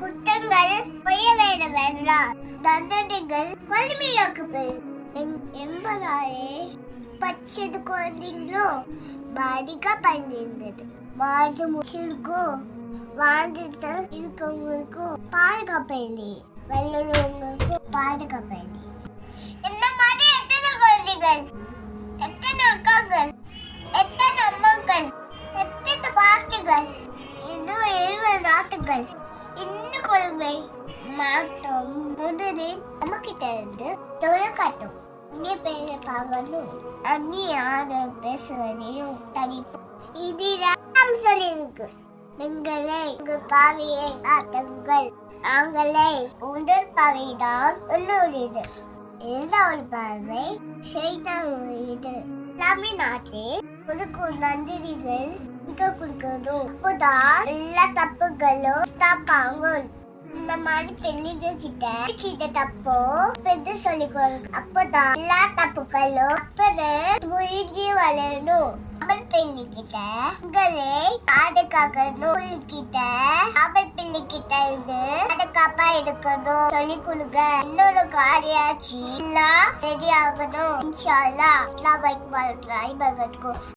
குற்றங்கள் பொய்ய வேண்டும் வேண்டாம் தண்டனைகள் வலிமையாக்கு என்பதாலே பச்சது குழந்தைங்களும் பாதிக்கப்பட்டிருந்தது மாடு முச்சிருக்கும் வாழ்ந்துட்டு இருக்கவங்களுக்கும் பாதுகாப்பு இல்லை வெள்ளவங்களுக்கும் பாதுகாப்பு இல்லை இந்த மாதிரி எத்தனை குழந்தைகள்? எத்தனை அக்காக்கள்? எத்தனை அம்மாக்கள்? எத்தனை பாட்டிகள்? இன்னும் எழுபது நாட்டுகள் இன்னும் மாற்றம் முதலில் நமக்கிட்டிருந்து தொலைக்காட்டும். நீ பேரை பார்க்கணும் அண்ணி யார பேசுவதையும் தனிப்போம் இதில் சொல்லியிருக்கு. இருக்கு நீங்களே உங்க பாவியை ஆட்டங்கள். நாங்களே உங்கள் பாவைதான் இதுதான் ஒரு பார்வை. செய்தாவுடையது தமிழ்நாட்டில் கொடுக்கும் நன்றிகள் மிக கொடுக்கணும். அப்போதான் எல்லா தப்புகளும் தப்பாங்க இந்த மாதிரி பெண்ணுங்க கிட்ட கிட்ட தப்போ பெண்ணு சொல்லி கொடுக்கு அப்பதான் எல்லா தப்புகளும் அப்பவே புரிஞ்சு வளரணும். அவள் பெண்ணு கிட்ட உங்களை பாதுகாக்கணும். கிட்ட அவள் பிள்ளை கிட்ட இருந்து பாதுகாப்பா இருக்கணும். சொல்லி கொடுங்க. இன்னொரு காரியாச்சு எல்லாம் சரியாகணும். இன்ஷால்லா. அல்லாஹ் அஸ்ஸலாமு அலைக்கும் வரஹ்மத்துல்லாஹி